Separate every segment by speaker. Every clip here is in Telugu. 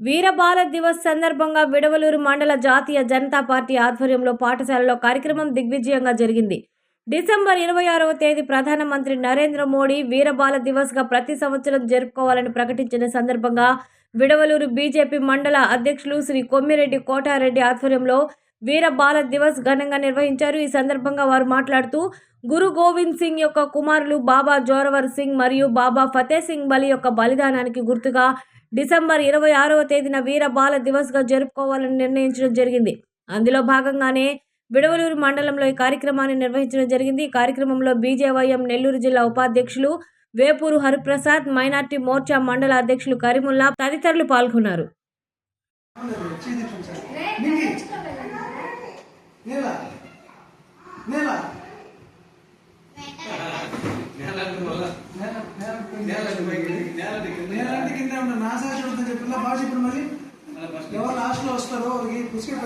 Speaker 1: వీరబాల దివస్ సందర్భంగా విడవలూరు మండల జాతీయ జనతా పార్టీ ఆధ్వర్యంలో పాఠశాలలో కార్యక్రమం దిగ్విజయంగా జరిగింది. డిసెంబర్ ఇరవై ఆరవ తేదీ ప్రధానమంత్రి నరేంద్ర మోడీ వీరబాల దివస్గా ప్రతి సంవత్సరం జరుపుకోవాలని ప్రకటించిన సందర్భంగా విడవలూరు బీజేపీ మండల అధ్యక్షులు శ్రీ కొమ్మిరెడ్డి కోటారెడ్డి ఆధ్వర్యంలో వీర బాల దివస్ ఘనంగా నిర్వహించారు. ఈ సందర్భంగా వారు మాట్లాడుతూ గురు గోవింద్ సింగ్ యొక్క కుమారులు బాబా జోరవర్ సింగ్ మరియు బాబా ఫతే సింగ్ బలి యొక్క బలిదానానికి గుర్తుగా డిసెంబర్ ఇరవై ఆరవ తేదీన వీర బాల దివస్గా జరుపుకోవాలని నిర్ణయించడం జరిగింది. అందులో భాగంగానే విడవలూరు మండలంలో ఈ కార్యక్రమాన్ని నిర్వహించడం జరిగింది. ఈ కార్యక్రమంలో బీజేవైఎం నెల్లూరు జిల్లా ఉపాధ్యక్షులు వేపూరు హరిప్రసాద్ మైనార్టీ మోర్చా మండల అధ్యక్షులు కరీముల్లా తదితరులు పాల్గొన్నారు.
Speaker 2: నేల. నేల. నేలంటి కింద ఉన్న నాసాచి ఉందని చెప్పిన బాగా చెప్పిన మరి ఎవరు లాస్ట్లో వస్తారో వాళ్ళకి బిస్కెట్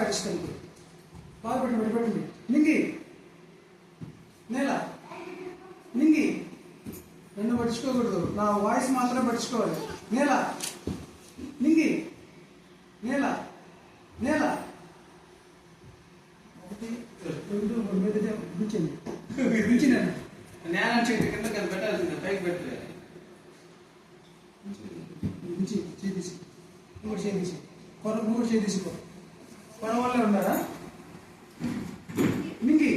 Speaker 2: బాగా పెట్టి పెట్టి పెట్టండి. నింగి నేల. నింగి రెండు పట్టించుకోకూడదు. నా వాయిస్ మాత్రమే పట్టించుకోవాలి. నేల. నింగి నేల ఒకటి రెండు మూడు మీద దించండి దించినాను
Speaker 3: నేల చెట్టు కింద కదా పెట్టాల్సింది పైకి పెట్టలేదు
Speaker 2: దించి చేసి ఇంకోటి చేసి కొర ఇంకోటి చేసి కొర. వాళ్ళే ఉన్నారా? మింగి.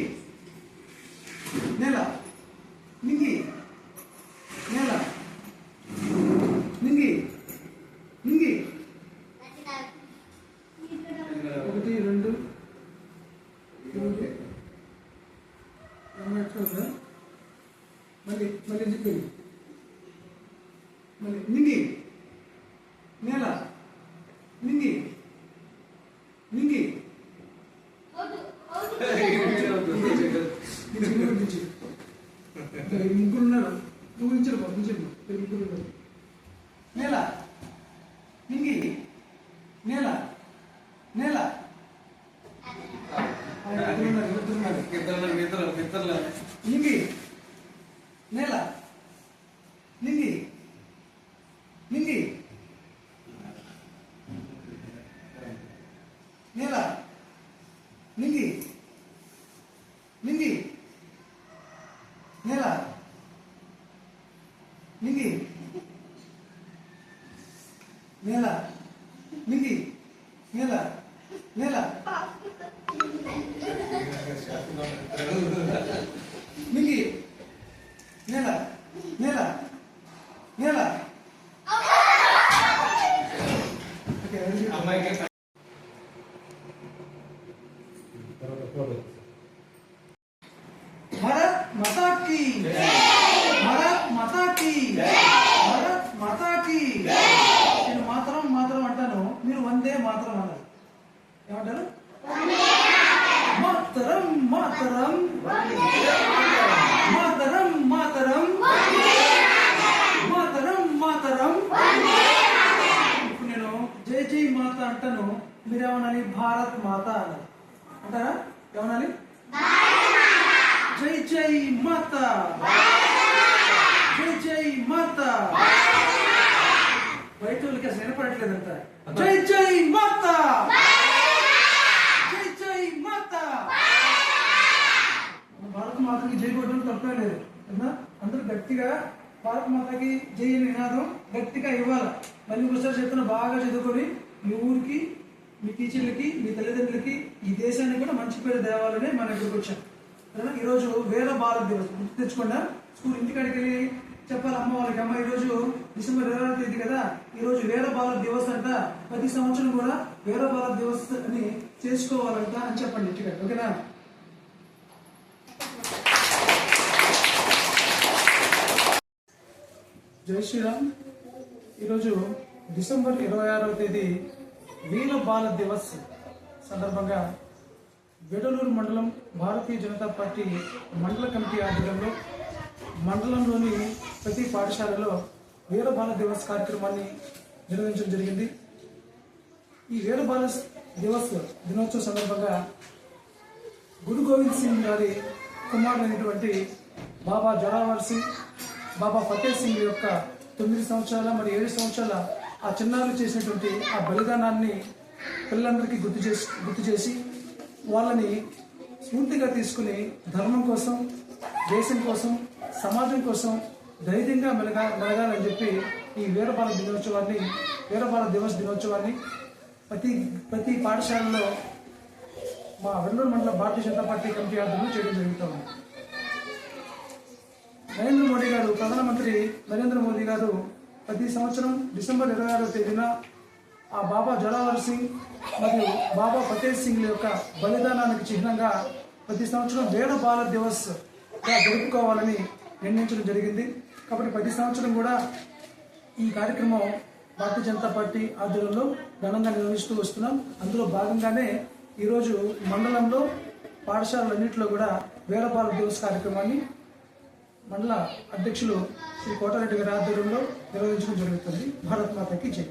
Speaker 2: నేల. మింగి. నేల. మింగి. మింగి. ఒకటి రెండు. రెండు. ఉందా మళ్ళీ మళ్ళీ చెప్పింది మళ్ళీ మింగి నేల మింగి మింగి ఇది ముగ్గురు నుంచి. ఇక్కడ ఈ ముగ్గురు ఉన్నారు నువ్వు ఇచ్చారు బాబు ఇచ్చారు ఇక్కడ ముగ్గురు ఉన్నారు నేల మింగి నేల నేల ఆ, ఇద్దరు ఉన్నారు ఇద్దరు ఉన్నారు
Speaker 3: ఇద్దరు ఇద్దరు ఇద్దరు
Speaker 2: నింగి నేల నింగి నింగి నేల నింగి నింగి నేల నింగి నేల. నింగి నేల. నేల. మింగి. నేల. నేల. నేల.
Speaker 3: అమ్మాయికి
Speaker 2: భారత్ మాతా కీ భారత్ మాతా కీ భారత్ మాతా కీ నేను మాత్రం మాత్రం అంటాను మీరు వందే మాత్రం అన్నారు పాటలు మాతరం మాతరం. మాతరం మాతరం. మాతరం మాతరం. ఇప్పుడు నేను జై జై మాత అంటాను. మీరేమనాలి భారత్ మాత అన్నారు అంటారా? ఏమనాలి? జై జై మాత. జై జై మాత. బయట వాళ్ళకి అసలు వినపడట్లేదంట. జై జై మాత జై జై మాత మన భారత మాతకి జై లేదు అందరూ గట్టిగా భారత మాతకి జై నినాదం గట్టిగా ఇవ్వాలి. మళ్ళీ ఒకసారి చెప్తున్న బాగా చదువుకొని మీ ఊరికి మీ టీచర్లకి మీ తల్లిదండ్రులకి ఈ దేశానికి కూడా మంచి పేరు తేవాలని మనం ఇక్కడికి వచ్చాం. ఈరోజు వేద భారత దివస్. గుర్తు తెచ్చుకుండా? స్కూల్ ఇంటికాడికి వెళ్ళి చెప్పాలి అమ్మ వాళ్ళకి అమ్మ ఈరోజు డిసెంబర్ ఇరవై తేదీ కదా? ఈరోజు వేద భారత్ దివస్ అంట. ప్రతి సంవత్సరం కూడా వేద భారత్ దివస్ అని చేసుకోవాలంట అని చెప్పండి ఇంటికాడ ఓకేనా? జై శ్రీరామ్. ఈరోజు డిసెంబర్ ఇరవై ఆరవ తేదీ వీర బాల దివస్ సందర్భంగా వెడలూరు మండలం భారతీయ జనతా పార్టీ మండల కమిటీ ఆధ్వర్యంలో మండలంలోని ప్రతి పాఠశాలలో వీర బాల దివస్ కార్యక్రమాన్ని నిర్వహించడం జరిగింది. ఈ వీర బాల దివస్ దినోత్సవం సందర్భంగా గురు గోవింద్ సింగ్ గారి కుమారుడైనటువంటి బాబా జోరావర్ సింగ్ బాబా ఫతేహ్ సింగ్ యొక్క తొమ్మిది సంవత్సరాల మరియు ఏడు సంవత్సరాల ఆ చిన్నారులు చేసినటువంటి ఆ బలిదానాన్ని పిల్లలందరికీ గుర్తు చేసి గుర్తు చేసి వాళ్ళని స్ఫూర్తిగా తీసుకుని ధర్మం కోసం దేశం కోసం సమాజం కోసం ధైర్యంగా మెలగా మెలగాలని చెప్పి ఈ వీరబాల దినోత్సవాన్ని వీరబాల దివస్ దినోత్సవాన్ని ప్రతి ప్రతి పాఠశాలలో మా వెల్లూరు మండల భారతీయ జనతా పార్టీ కమిటీ ఆధ్వర్యంలో చేయడం జరుగుతుంది. నరేంద్ర మోడీ గారు ప్రధానమంత్రి నరేంద్ర మోడీ గారు ప్రతి సంవత్సరం డిసెంబర్ ఇరవై ఆరో తేదీన ఆ బాబా జోరావర్ సింగ్ మరియు బాబా ఫతేహ్ సింగ్ యొక్క బలిదానానికి చిహ్నంగా ప్రతి సంవత్సరం వేద బాల దివస్ జరుపుకోవాలని నిర్ణయించడం జరిగింది. కాబట్టి ప్రతి సంవత్సరం కూడా ఈ కార్యక్రమం భారతీయ జనతా పార్టీ ఆధ్వర్యంలో ఘనంగా నిర్వహిస్తూ వస్తున్నాం. అందులో భాగంగానే ఈరోజు మండలంలో పాఠశాలలన్నింటిలో కూడా వేలపాల దివస్ కార్యక్రమాన్ని మండల అధ్యక్షులు శ్రీ కోటారెడ్డి గారి ఆధ్వర్యంలో నిర్వహించడం జరుగుతుంది. భారత్ మాతకి జై.